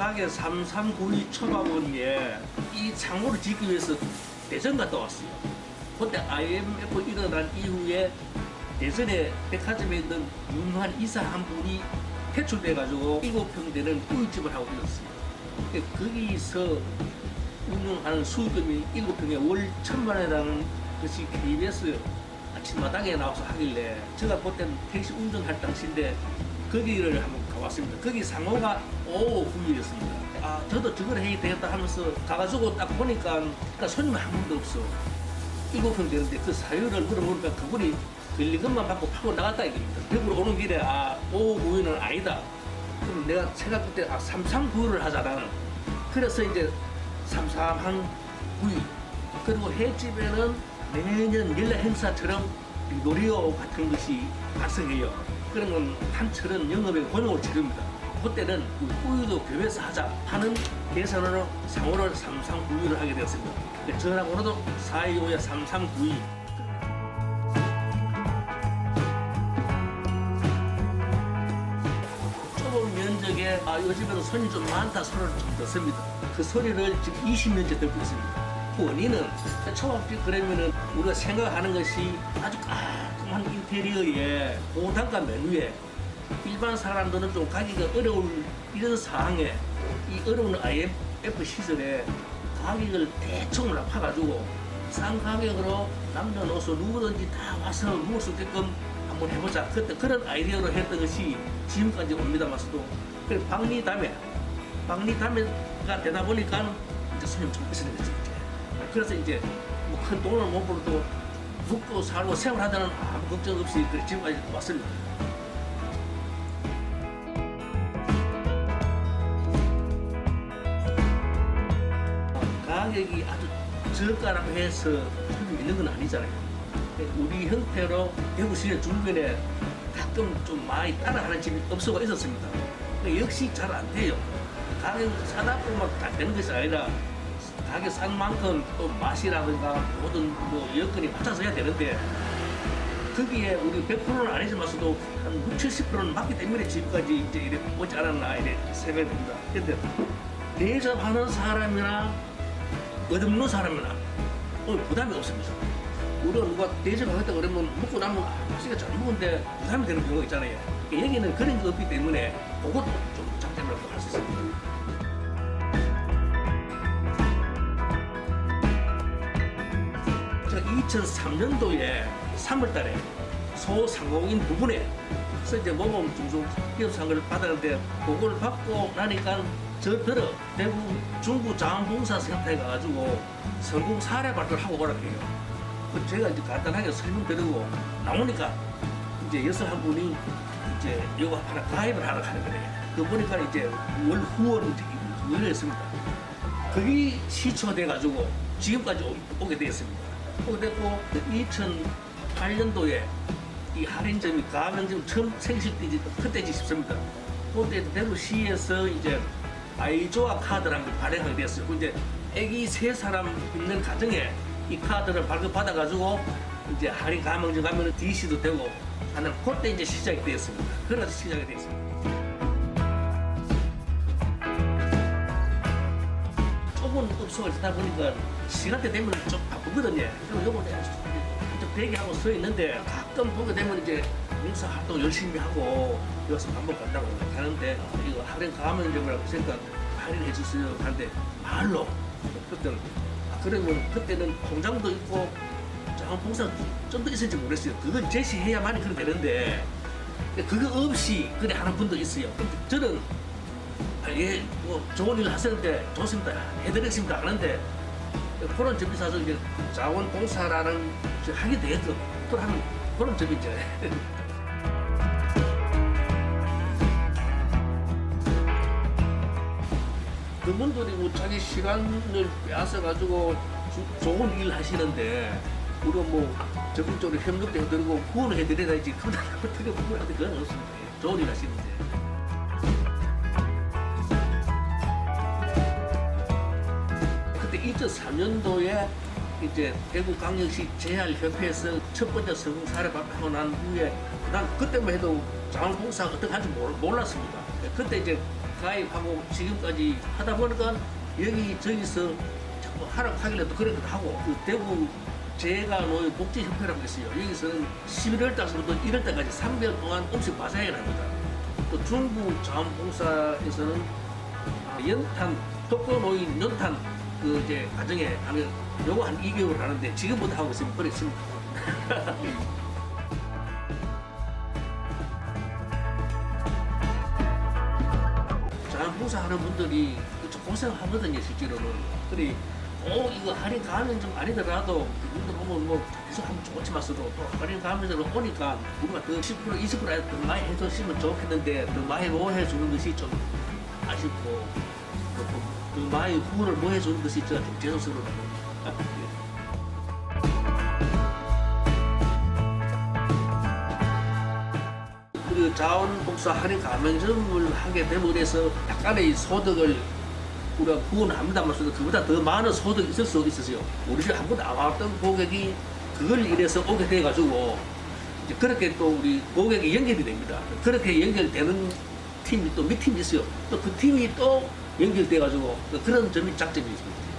가게 3392 초밥은 이 창고를 짓기 위해서 대전 갔다 왔어요. 그때 IMF 일어난 이후에 대전에 백화점에 있는 유명한 이사 한 분이 퇴출돼가지고 일곱 평 되는 우유집을 하고 있었어요. 거기서 운영하는 수익금이 일곱 평에 월 천만 원이라는 것이 KBS 아침마당에 나와서 하길래 제가 그때는 택시 운전할 당시인데 거기를 한번 가봤습니다. 거기 상호가 오후 9일이었습니다. 아, 저도 저걸 해야 되겠다 하면서 가가지고 딱 보니까 일단 손님이 한 분도 없어. 일곱 평 되는데 그 사유를 물어보니까 그분이 걸린 것만 받고 파고 나갔다 이겁니다. 대구로 오는 길에 아, 오후 9일은 아니다. 그럼 내가 생각할 때 아, 3396을 하자 나는. 그래서 이제 33한 9위. 그리고 해집에는 매년 연례 행사처럼 이 놀이오 같은 것이 발생해요. 그런 건 한철은 영업에 권역을 치릅니다. 그때는 그 우유도 교회에서 하자 하는 계산으로 상호를 3392를 하게 되었습니다. 네, 전화번호도 425에 3392. 좁은 면적에 아, 요즘에는 손이 좀 많다 소리를 좀 듣습니다. 그 소리를 지금 20년째 듣고 있습니다. 원인은 초밥집 그러면은 우리가 생각하는 것이 아주 깔끔한 인테리어에 고단가 메뉴에 일반 사람들은 좀 가기가 어려울 이런 상황에 이 어려운 IMF 시절에 가격을 대충 높아가지고 싼 가격으로 남녀노소 누구든지 다 와서 먹을 수 있게끔 한번 해보자. 그때 그런 아이디어로 했던 것이 지금까지 옵니다마서도 그 박리담에 박리담에가 되다 보니까 이제 손님 좀 있어야 이제. 그래서 이제 뭐 큰 돈을 못 벌어도 묵고 살고 생활하다는 아무 걱정 없이 지금까지 왔습니다. 가격이 아주 저가라고 해서 손님 있는 건 아니잖아요. 우리 형태로 대구 시내 주변에 가끔 좀 많이 따라하는 집이 업소가 있었습니다. 역시 잘 안 돼요. 가격 사다 보면 다 되는 것이 아니라 가격 싼 만큼 또 맛이라든가 모든 뭐 여건이 맞춰서 해야 되는데 거기에 우리 100%는 아니지만서도 한 60, 70%는 맞기 때문에 지금까지 이제 이래 오지 않았나 이래 생각이 듭니다. 근데 대접하는 사람이나 얻없는 사람이나 어, 부담이 없습니다. 우리가 누가 대접하겠다 그러면 먹고 나면 아, 맛있게 잘 먹는데 부담이 되는 경우가 있잖아요. 여기는 그런 게 없기 때문에 그것도 좀 장점이라고 할 수 있습니다. 제가 2003년도에 3월달에 소상공인 부분에 그래서 이제 모범 중소 기업상을 받았는데 그걸 받고 나니까 저더러 대구 중구 자원봉사센터에 가가지고 성공 사례 발표를 하고 오라 해요. 그 제가 이제 간단하게 설명드리고 나오니까 이제 여성 한 분이 이제 이거 하나 가입을 하러 가는 거래요. 그 보니까 이제 월 후원 열렸습니다. 그게 시초돼가지고 지금까지 오- 오게 되었습니다. 됐고 2008년도에 이 할인점이 가맹점 처음 생식되지 그때지 싶습니다. 그때 대구시에서 이제 아이조아 카드라는 걸 발행하게 됐어요. 그 이제 애기 세 사람 있는 가정에 이 카드를 발급받아가지고 이제 할인 가맹점 가면은 DC도 되고 하는 그때 이제 시작이 되었습니다. 그래서 시작이 되었습니다. 업소가 있다 보니까 시간대 되면 좀 바쁘거든요. 그럼 요거 내가 좀 대기하고 서 있는데 가끔 보게 되면 이제 봉사 활동 열심히 하고 여기서 밥 먹고 간다고 하는데 이거 할인 가맹점이라고 했으니까 할인 해 주세요 하는데 말로 그때는 아, 그러면 그때는 공장도 있고 장 봉사 좀더 있을지 모르겠어요. 그건 제시해야만이 그렇게 되는데 그거 없이 그래 하는 분도 있어요. 근데 저는 아, 예, 뭐 좋은 일 하시는데 좋습니다. 해드리겠습니다. 하는데 그런 점이 사서 이제 자원봉사라는 저 하게 되겠죠. 그런 그런 점이 이제 그분들이 뭐 자기 시간을 빼앗아 가지고 좋은 일 하시는데 우리가 뭐 적극적으로 협력도 해드리고 후원을 해드려야지 그건 어떻게 후원한테 그건 없습니다. 예, 좋은 일 하시는데. 그때 2004년도에 이제 대구광역시 재활협회에서 첫 번째 성공 사례 발표하고 난 후에 난 그때만 해도 자원봉사가 어떻게 하는지 몰- 몰랐습니다. 그때 이제 가입하고 지금까지 하다 보니까 여기 저기서 자꾸 하락하길래 또 그런 것도 하고 그 대구 재가노의 복지협회라고 있어요. 여기서는 11월 달부터 1월 달까지 3개월 동안 음식 마사회를 합니다. 또 중부 자원봉사에서는 아, 연탄 독거노인 연탄 그 이제 가정에 하는 요거 한 2개월 하는데 지금부터 하고 있으면 그랬습니다. 자원봉사 하는 분들이 좀 고생하거든요 실제로는. 그래 어 이거 할인 가면 좀 아니더라도 그분들 보면 뭐 계속 하면 좋지만서도 또 할인 가면서 오니까 우리가 더 10% 20%더 많이 해줬으면 좋겠는데 더 많이 못 해주는 것이 좀 아쉽고 또, 또, 더 많이 후원을 못 해주는 것이 제가 좀 죄송스럽다. 그 자원복사 할인 가맹점을 하게 됨으로해서 약간의 소득을 우리가 구원합니다만 그보다 더 많은 소득이 있을 수 있었어요. 우리 집에 한 번도 안 왔던 고객이 그걸 이래서 오게 돼가지고 이제 그렇게 또 우리 고객이 연결이 됩니다. 그렇게 연결되는 팀이 또 몇 팀이 있어요. 또 그 팀이 또 연결돼가지고 그런 점이 장점이 있습니다.